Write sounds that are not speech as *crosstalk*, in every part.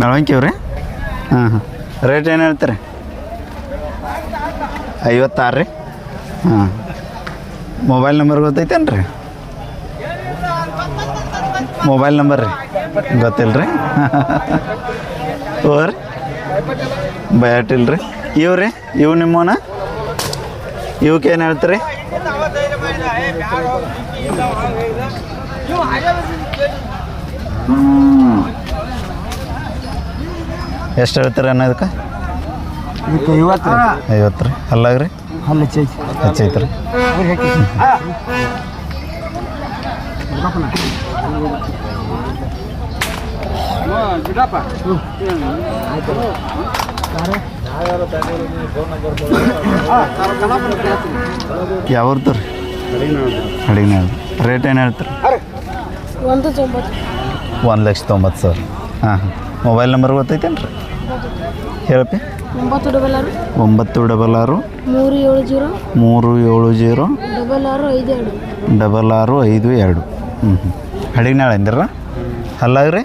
ಬೆಳವಂಕಿ ರೀ ಹಾಂ ಹಾಂ. ರೇಟ್ ಏನು ಹೇಳ್ತೀರಿ? ಐವತ್ತಾರು ರೀ. ಹಾಂ. ಮೊಬೈಲ್ ನಂಬರ್ ಗೊತ್ತೈತೇನು ರೀ? ಮೊಬೈಲ್ ನಂಬರ್ ರೀ. ಗೊತ್ತಿಲ್ಲ ರೀ. *laughs* ಓರ್ ಬಯಾಟಿಲ್ಲ ರೀ ಇವು ರೀ? ಇವು ನಿಮ್ಮವನ? ಇವಕ್ಕೆ ಏನು ಹೇಳ್ತೀರಿ? ಎಷ್ಟು ಹೇಳ್ತೀರಿ ಅನ್ನೋದಕ್ಕೆ ಇದಕ್ಕೆ? ಐವತ್ತು ಐವತ್ತು ರೀ. ಅಲ್ಲಾಗ ರೀ ಹಲ್ಲು ಚೈತಿ ಹೆಚ್ಚೈತೆ ರೀ ಯಾವ್ದು ರೀ ಅಡಿಗೆ ರೇಟ್ ಏನು ಹೇಳ್ತೀರಿ? ಒಂದು ಲಕ್ಷ ತೊಂಬತ್ತು ಸಾವಿರ. ಹಾಂ ಹಾಂ. ಮೊಬೈಲ್ ನಂಬರ್ ಗೊತ್ತೈತೇನು ರೀ ಹೇಳಪ್ಪಿ. ಒಂಬತ್ತು ಡಬಲ್ ಆರು. ಒಂಬತ್ತು ಡಬಲ್ ಆರು. ಮೂರು ಏಳು ಜೀರೋ. ಮೂರು ಏಳು ಜೀರೋ. ಡಬಲ್ ಆರು ಐದು ಎರಡು. ಡಬಲ್ ಆರು ಐದು ಎರಡು. ಹ್ಞೂ ಹ್ಞೂ ಹಳಿಗೆ ನಾಳೆ ಅಂದಿರ ಅಲ್ಲಾಗ್ರಿ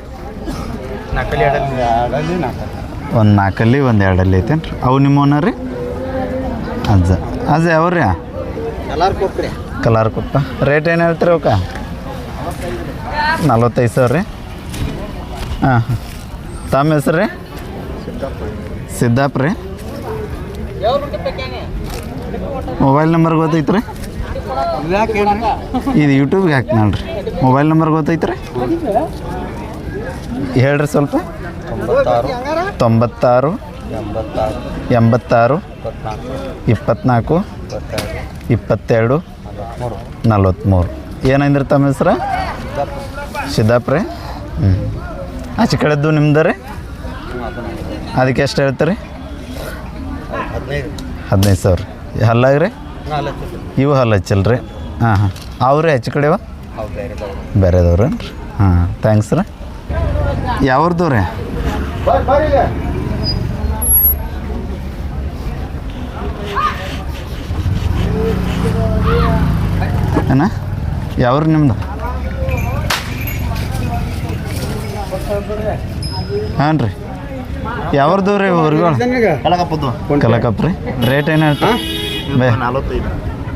ಒಂದು ನಾಲ್ಕಲ್ಲಿ ಒಂದು ಎರಡಲ್ಲಿ ಐತೇನು ರೀ ಅವು ಓನರ್ ರೀ? ಅಜ್ಜ. ಅಜ್ಜ ಯಾವ್ರಿ ಕಲರ್ ಕೊಪ್ಪ ರೇಟ್ ಏನು ಹೇಳ್ತೀರಿ ಅವಕ್ಕ? ನಲ್ವತ್ತೈದು ಸಾವಿರ ರೀ? ಹಾಂ ಹಾಂ. ತಮ್ಮ ಹೆಸ್ರು ರೀ? ಸಿದ್ದಾಪ್ ರೀ? ಮೊಬೈಲ್ ನಂಬರ್ ಗೊತ್ತೈತೆ ರೀ ಇದು ಯೂಟ್ಯೂಬ್ಗೆ ಹಾಕ್ತೀನಿ ನೋಡ್ರಿ ಮೊಬೈಲ್ ನಂಬರ್ ಗೊತ್ತೈತೆ ರೀ ಹೇಳ್ರಿ ಸ್ವಲ್ಪ. ತೊಂಬತ್ತಾರು. ಎಂಬತ್ತಾರು. ಇಪ್ಪತ್ನಾಲ್ಕು. ಇಪ್ಪತ್ತೆರಡು. ನಲ್ವತ್ತ್ಮೂರು ಏನಂದ್ರಿ ತಮ್ಮ ಹೆಸ್ರ? ಸಿದ್ದಾಪ್ರೆ. ಹ್ಞೂ ಆಚೆ ಕಡೆದ್ದು ನಿಮ್ದು ರೀ? ಅದಕ್ಕೆ ಎಷ್ಟು ಹೇಳ್ತೀರಿ? ಹದಿನೈದು ಸಾವಿರ. ಹಲ್ಲಾಗ್ರಿ ಇವು ಹಲ್ಲ ಹಚ್ಚಲ್ ರೀ. ಹಾಂ ಹಾಂ. ಅವ್ರಿ ಹೆಚ್ಚು ಕಡೆವ ಬೇರೆದವ್ರೇನು ರೀ ಹಾಂ ಥ್ಯಾಂಕ್ಸ್ ರೀ. ಯಾವ್ರದ್ದು ರೀ ಏನ? ಯಾವ್ರು ನಿಮ್ದು? ಹಾಂ ರೀ ಯಾವ್ದು ರೀ ಊರುಗಳು ಕಲಕಪ್ಪ ರೀ ರೇಟ್ ಏನು ಹೇಳ್ತಾ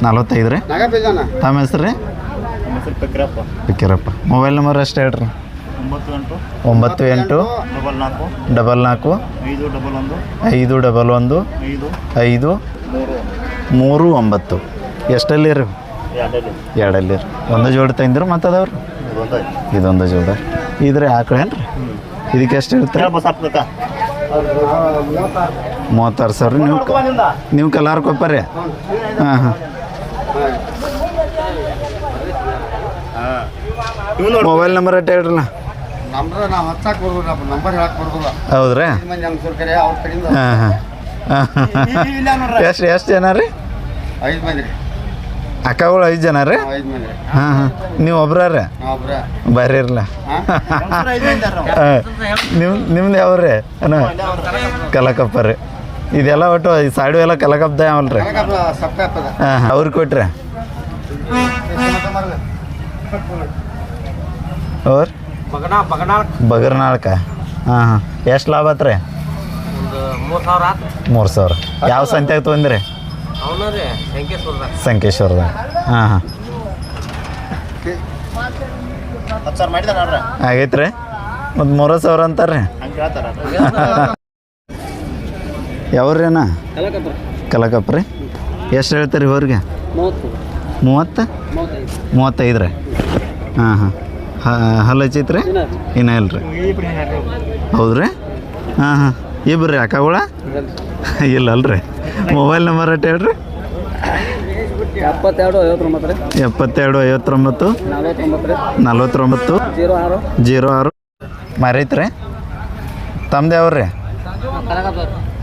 ನಲ್ವತ್ತೈದು. ರೀ ತಮ್ಮ ಹೆಸ್ರು ರೀ? ಪಿಕ್ಕಿರಪ್ಪ ಮೊಬೈಲ್ ನಂಬರ್ ಅಷ್ಟೇ ಹೇಳ್ರಿ? ಒಂಬತ್ತು ಎಂಟು. ಡಬಲ್ ನಾಲ್ಕು. ಐದು ಡಬಲ್ ಒಂದು. ಐದು ಮೂರು. ಒಂಬತ್ತು. ಎಷ್ಟಲ್ಲಿ ರೀ ಎರಡಲ್ಲಿ. ರೀ ಒಂದು ಜೋಡಿ ತಂದಿರು ಮತ್ತೆ ಅದಾವ್ರಿ ಇದೊಂದು ಜೋಡ. ಇದ್ರೆ ಹಾಕೇನ್ರಿ ರೀ ಇದಕ್ಕೆ ಎಷ್ಟು ಇರುತ್ತೆ? ಮೂವತ್ತಾರು ಸಾವಿರ ನೀವು ನೀವು ಕಲಾರ್ ಕೊಪ್ಪರಿ ಹಾಂ ಹಾಂ. ಮೊಬೈಲ್ ನಂಬರ್ ಅಟ್ಟ ಹೇಳ್ರಲ್ಲ. ನಾವು ನಂಬರ್ ಹೌದ್ರಾ ಮಂದಿ ಹಂಗಸೂರ್ ಕರೆ ಅವ್ರ ಕಡೆಯಿಂದ ಹಾಂ ಹಾಂ ಎಷ್ಟು ಎಷ್ಟು ಜನ ರೀ ಐದು ಮಂದಿ ರೀ ಅಕ್ಕಗಳು ಐದು ಜನ ರೀ ಐದು ಮಂದಿ ರೀ ಹಾಂ ಹಾಂ ನೀವು ಒಬ್ರ ರೀ ನಾವು ಒಬ್ರ ಬರ್ರಿ ಇರಲ್ಲ ನಿಮ್ ನಿಮ್ದು ಯಾವ್ರಿ ಕಲಕಪ್ಪ ರೀ ಇದೆಲ್ಲ ಒಟ್ಟು ಈ ಸಾಡು ಎಲ್ಲ ಕಲಕಪ್ಪದ ಯಾವಲ್ರಿ ಸಪ್ಪ ಹಪ್ಪದ ಹಾಂ ಹಾಂ ಅವ್ರಿಗೆ ಕೊಟ್ರಿ ಅವ್ರ ಬಗರ್ನಾಳ್ಕ. ಹಾಂ ಹಾಂ. ಎಷ್ಟು ಲಾಭ ಆತ್ರಿ? ರೀ ಮೂರು ಸಾವಿರ ಆತು. ಯಾವ ಸಂತ್ಯಾಗ ತೊಗೊಂಡ್ರಿ ಸಂಕೇಶ್ವರದಾಗ ಹಾಂ ಹಾಂ. ಆಗೈತೆ ರೀ ಮತ್ತು ಮೂರು ಸಾವಿರ ಅಂತಾರೆ ಯಾವ್ರೇನ ಹೇಳ್ತಾರ. ಯಾವ್ರಿ ಅಣ್ಣ? ಕಲಕಪ್ಪ. ರೀ. ಎಷ್ಟು ಹೇಳ್ತೀರಿ ಇವ್ರಿಗೆ ಮೂವತ್ತು. ಮೂವತ್ತು? ಮೂವತ್ತೈದು. ಮೂವತ್ತೈದು ರೀ ಹಾಂ ಹಾಂ. ಹಲ್ಲು ಹಚ್ಚೈತ್ರಿ? ಇನ್ನೂ ಇಲ್ಲ ರೀ ಹೌದ್ರಿ? ಹಾಂ ಹಾಂ. ಇಬ್ರು ಅಕ್ಕಗಳ ಇಲ್ಲ ಅಲ್ರಿ. ಮೊಬೈಲ್ ನಂಬರ್ ಅಟ್ ಹೇಳ್ರಿ? ಎಪ್ಪತ್ತೆರಡು ಐವತ್ತೊಂಬತ್ತು ಎಪ್ಪತ್ತೆರಡು ಐವತ್ತೊಂಬತ್ತು. ನಲವತ್ತೊಂಬತ್ತು. ಜೀರೋ ಆರು. ಜೀರೋ ಆರು. ಮರೈತ್ರಿ? ತಮ್ಮದೇ ಯಾವ್ರಿ?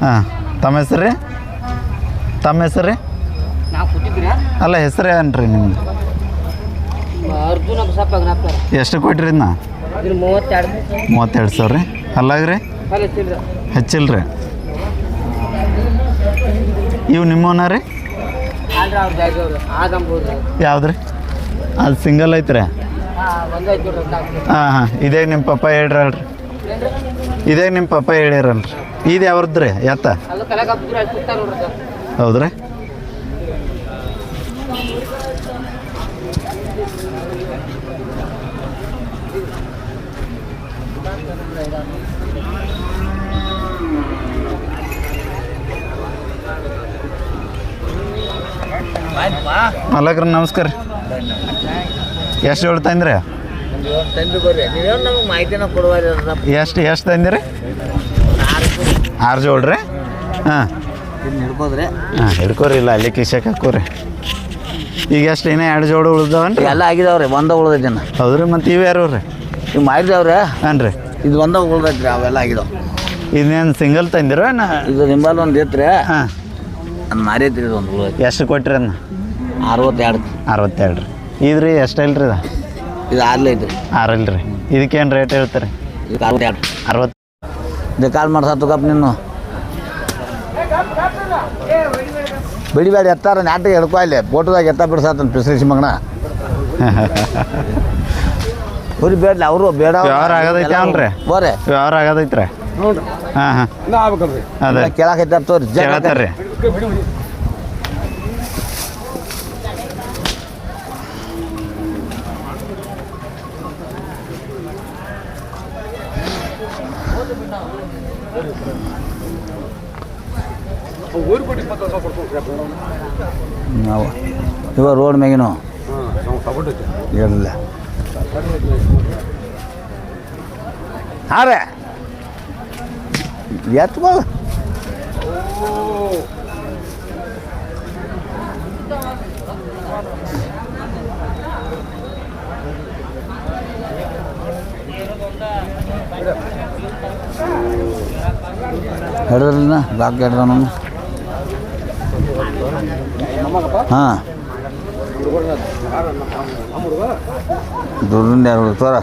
ಹಾಂ ತಮ್ಮ ಹೆಸ್ರಿ ರೀ ತಮ್ಮ ಹೆಸ್ರಿ ಅಲ್ಲ ಹೆಸ್ರು ಏನ್ರಿ ನಿಮ್ದು? ಎಷ್ಟು ಕೊಟ್ರಿ ಇದನ್ನ ಇದು ಮೂವತ್ತೆರಡು ಸಾವಿರ ರೀ? ಅಲ್ಲಾಗ್ರಿ ಹೆಚ್ಚಿಲ್ರಿ. ಚಿಲ್ರಿ ಹೆಚ್ಚಿಲ್ಲ ರೀ. ಇವು ನಿಮ್ಮವನ ರೀ? ಯಾವ್ದು ರೀ ಅದು ಸಿಂಗಲ್ ಐತ್ರಿ? ಹಾಂ ಹಾಂ ಇದೇ ನಿಮ್ಮ ಪಪ್ಪ ಹೇಳ್ರಲ್ರಿ. ಇದೇ ನಿಮ್ಮ ಪಪ್ಪ ಹೇಳಿರಲ್ರಿ. ಇದು ಯಾವ್ದು ರೀ ಎತ್ತ ಹೌದ್ರಿ? ಮಲಕ್ರ ನಮಸ್ಕಾರ ಎಷ್ಟು ಜೋಳ ತಂದ್ರಿ ಎಷ್ಟು ಎಷ್ಟು ತಂದಿರಿ ಆರು ಜೋಳ್ರಿ ಹಾಂ. ಹಾಂ ಹಿಡ್ಕೋರಿ ಇಲ್ಲ ಅಲ್ಲಿ ಕಿಶಕ್ಕೆ ಹಾಕೋರಿ ಈಗ ಎಷ್ಟು ಏನೇ ಎರಡು ಜೋಡು ಉಳಿದವನ್? ಎಲ್ಲ ಆಗಿದಾವ್ರಿ ಒಂದ ಉಳ್ದೈತಿ ಹೌದ್ರಿ ಮತ್ತು ಇವು ಯಾರು ರೀ ಇವು ಮಾಡಿದವ್ರಿ ಹಾಂ ರೀ ಇದು ಒಂದ ಉಳ್ದೈತ್ರಿ ಅವೆಲ್ಲ ಆಗಿದಾವ. ಇದೇನ್ ಸಿಂಗಲ್ ತಂದಿರೋ ಇದು ನಿಂಬಲ್ ಒಂದು ಐತ್ರಿ. ಹಾಂ. ಅದು ಮಾರೈತ್ರಿ ಇದು ಒಂದು ಉಳ್ದೈತಿ ಎಷ್ಟು ಕೊಟ್ಟಿರಿ ಅನ್ನ ಅರವತ್ತೆರಡು. ಅರವತ್ತೆರಡು ರೀ ಇದು ರೀ ಎಷ್ಟು ಇಲ್ರಿ ಇದು? ಇದು ಆರ್ಲಿ ಐತ್ರಿ. ಆರಲ್ಲ ರೀ ಇದಕ್ಕೇನು ರೇಟ್ ಹೇಳ್ತಾರೆ? ಇದು ಅರವತ್ತೆರಡು. ಅರವತ್ತು ಇದು ಕಾಲ್ ಮಾಡ್ಸತ್ತು ಕಪ್ ನೀನು ಬಿಡಿಬೇಡಿ ಎತ್ತಾರ ನಾಟಿಗೆ ಹಿಡ್ಕೊ ಅಲ್ಲಿ ಫೋಟೋದಾಗ ಎತ್ತ ಬಿಡ್ಸತ್ತನ್ ಪಿಸ್ರಿಸಿ ಮಗನ ಹುರಿ ಬೇಡಲಿ ಅವರು ಬೇಡ ವ್ಯವಹಾರ ಆಗದೈತೆ ಅಲ್ರಿ? ಬೋರೆ ವ್ಯವಹಾರ ಆಗದೈತ್ರಿ ಹಾಂ ಹಾಂ ಅದೇ ಕೇಳಾಕೈತೆ ತೋರಿ ಕೇಳತ್ತಾರ ರೀ ನಾವು ಇವ ರೋಡ್ ಮ್ಯಾಗಿನು ಇಲ್ಲ ಹಾಂ ರೇ ಎತ್ತು ಬಾ ಹಿಡಿದ್ರಲ್ಲ ಬಾಕಿ ಹಿಡ್ದ ನಾನು ಹಾಂ. ದುಡ್ಡಿಂದ ಎರಡು ತೋರ